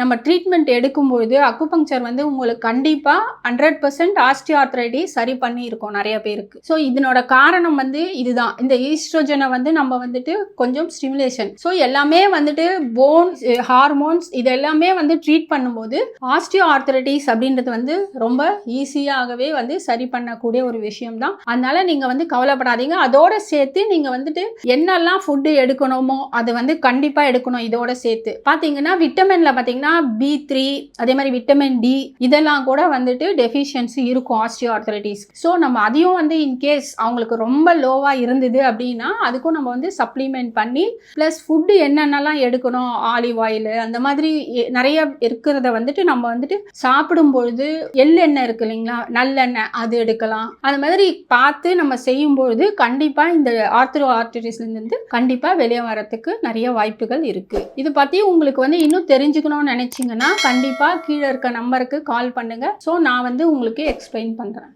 நம்ம ட்ரீட்மெண்ட் எடுக்கும்பொழுது அக்குபங்சர் வந்து உங்களுக்கு கண்டிப்பாக ஹண்ட்ரட் பர்சன்ட் ஆஸ்டியார்த்ரைட்டிஸ் சரி பண்ணியிருக்கோம் நிறைய பேருக்கு. ஸோ இதனோட காரணம் வந்து இதுதான். இந்த ஈஸ்ட்ரோஜனை வந்து நம்ம வந்துட்டு கொஞ்சம் ஸ்டிமுலேஷன் ஸோ எல்லாமே வந்துட்டு போன்ஸ் ஹார்மோன்ஸ் இது எல்லாமே வந்து ட்ரீட் பண்ணும்போது ஆஸ்டியோ ஆர்த்தரைட்டிஸ் அப்படின்றது வந்து ரொம்ப ஈஸியாகவே வந்து சரி பண்ணக்கூடிய ஒரு விஷயம் தான் அதனால நீங்கள் வந்து கவலைப்படாதீங்க. அதோட சேர்த்து நீங்கள் வந்துட்டு என்னெல்லாம் ஃபுட்டு எடுக்கணுமோ அது வந்து கண்டிப்பாக எடுக்கணும் இதோட சேர்த்து. பார்த்தீங்கன்னா விட்டமின்ல பார்த்தீங்கன்னா பி த்ரீ அதே மாதிரி விட்டமின் டி இதெல்லாம் கூட வந்துட்டு டெஃபிஷியன்சி இருக்கும் ஆஸ்டியோ ஆர்த்தரைட்டிஸ் ஸோ நம்ம அதையும் வந்து இன்கேஸ் அவங்களுக்கு ரொம்ப லோவாக இருந்தது அப்படின்னா அதுக்கும் நம்ம வந்து சப்ளிமெண்ட் பண்ணி ப்ளஸ் ஃபுட்டு என்னென்னலாம் எடுக்கணும்? ஆலிவ் ஆயில் அந்த மாதிரி எ- நிறைய இருக்கிறத வந்துட்டு நம்ம வந்துட்டு சாப்பிடும் பொழுது எள்ளெண்ணெய் இருக்கு இல்லைங்களா? நல்லெண்ணெய் அது எடுக்கலாம். அது மாதிரி பார்த்து நம்ம செய்யும் பொழுது கண்டிப்பாக இந்த ஆர்த்தரோ ஆர்த்தரைட்டிஸ்லேருந்து கண்டிப்பாக வெளியே வரத்துக்கு நிறைய வாய்ப்புகள் இருக்குது இது பற்றி உங்களுக்கு வந்து இன்னும் தெரிஞ்சுக்கணும்னு நினச்சிங்கன்னா கண்டிப்பாக கீழே இருக்க நம்பருக்கு கால் பண்ணுங்கள் ஸோ நான் வந்து உங்களுக்கு எக்ஸ்பிளைன் பண்ணுறேன்